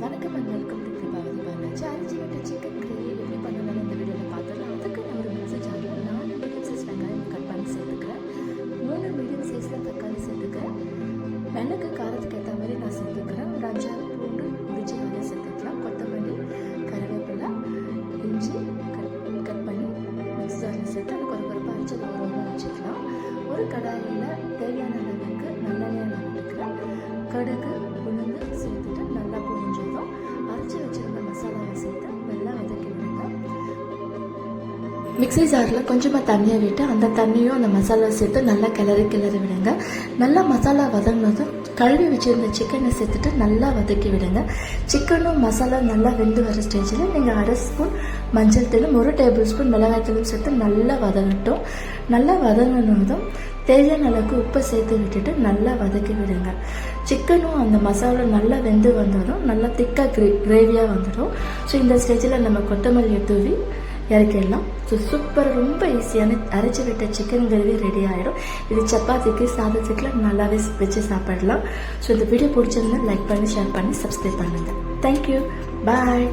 வணக்கம் and welcome to Kirubavathi Balaji அரிஞ்சி விட்ட chicken gravy எப்படி பண்ணலாம் இந்த வீடியோவில் பார்த்துடலாம் அதுக்கு நான் ஒரு மிக்ஸி ஜாரில் நாலு மீடியம் சைஸ் வெங்காயம் கட் பண்ணி சேர்த்துக்கிறேன். மூணு மீடியம் சைஸில் தக்காளி சேர்த்துக்கிறேன். மிளகு காரத்துக்கு ஏற்ற மாதிரி நான் சேர்த்துக்கிறேன். ஒரு அஞ்சாறு பூண்டு உரிச்சு நிறைய சேர்த்துக்கலாம். கொத்தமல்லி கருவேப்பிலை இஞ்சி கட் கட் பண்ணி மிக்ஸி ஜாரில் சேர்த்து அது கொஞ்சம் ஒரு அரிச்சு தூரமாக வச்சுக்கலாம். ஒரு கடாயில் தேவையான அளவுக்கு நல்லெண்ணெய் நான் எடுக்கிறேன் கடுகு மிக்ஸி ஜாரில் கொஞ்சமாக தண்ணியை விட்டு அந்த தண்ணியும் அந்த மசாலா சேர்த்து நல்லா கிளறி கிளறி விடுங்க. நல்லா மசாலா வதங்கினதும் கழுவி வச்சுருந்த சிக்கனை சேர்த்துட்டு நல்லா வதக்கி விடுங்க. சிக்கனும் மசாலா நல்லா வெந்து வர ஸ்டேஜில் நீங்கள் அரை ஸ்பூன் மஞ்சள் தூளும் ஒரு டேபிள் ஸ்பூன் மிளகாய் தூளும் சேர்த்து நல்லா வதங்கட்டும். நல்லா வதங்கினதும் தேவையான அளவுக்கு உப்பை சேர்த்து விட்டுட்டு நல்லா வதக்கி விடுங்க. சிக்கனும் அந்த மசாலா நல்லா வெந்து வந்ததும் நல்லா திக்காக கிரே கிரேவியாக வந்துடும். ஸோ இந்த ஸ்டேஜில் நம்ம கொத்தமல்லியை தூவி இறக்கிடலாம். ஸோ சூப்பர் ரொம்ப ஈஸியான அரைச்சி விட்ட சிக்கன் கிரேவி ரெடி ஆகிடும் இது சப்பாத்திக்கு சாதத்துக்குலாம் நல்லாவே வச்சு சாப்பிடலாம். ஸோ இந்த வீடியோ பிடிச்சிருந்தா லைக் பண்ணி ஷேர் பண்ணி சப்ஸ்கிரைப் பண்ணுங்கள் தேங்க்யூ பாய்